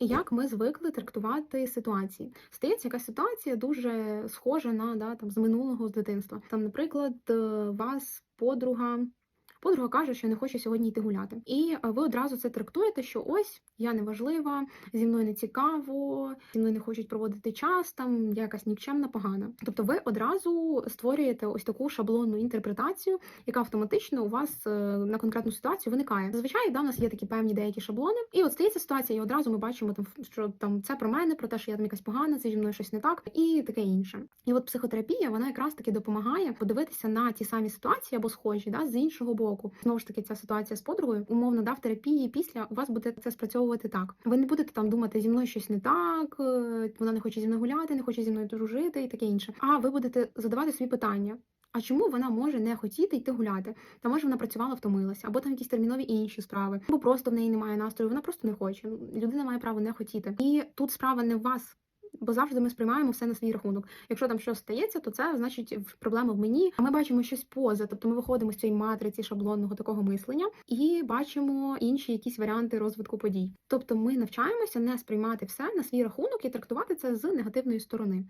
Як ми звикли трактувати ситуації? Стається якась ситуація дуже схожа на да, там, з минулого з дитинства. Там, наприклад, е, вас подруга. Подруга каже, що не хоче сьогодні йти гуляти, і е, ви одразу це трактуєте, що ось я не важлива, зі мною не цікаво, зі мною не хочуть проводити час, там я якась нікчемна погана. Тобто, ви одразу створюєте ось таку шаблонну інтерпретацію, яка автоматично у вас е, на конкретну ситуацію виникає. Зазвичай да, у нас є такі певні деякі шаблони, і от стається ситуація, і одразу ми бачимо там, що там це про мене, про те, що я там якась погана, це зі мною щось не так, і таке інше. І от психотерапія вона якраз таки допомагає подивитися на ті самі ситуації або схожі, да, з іншого боку. Знову ж таки, ця ситуація з подругою, умовно, да, в терапії після у вас буде це спрацьовувати так. Ви не будете там думати, зі мною щось не так, е, вона не хоче зі мною гуляти, не хоче зі мною дружити і таке інше. А ви будете задавати собі питання. А чому вона може не хотіти йти гуляти? Та може вона працювала, втомилася, або там якісь термінові інші справи, або просто в неї немає настрою, вона просто не хоче. Людина має право не хотіти. І тут справа не в вас. Бо завжди ми сприймаємо все на свій рахунок. Якщо там щось стається, то це значить проблема в мені. А ми бачимо щось поза. Тобто ми виходимо з цієї матриці шаблонного такого мислення і бачимо інші якісь варіанти розвитку подій. Тобто ми навчаємося не сприймати все на свій рахунок і трактувати це з негативної сторони.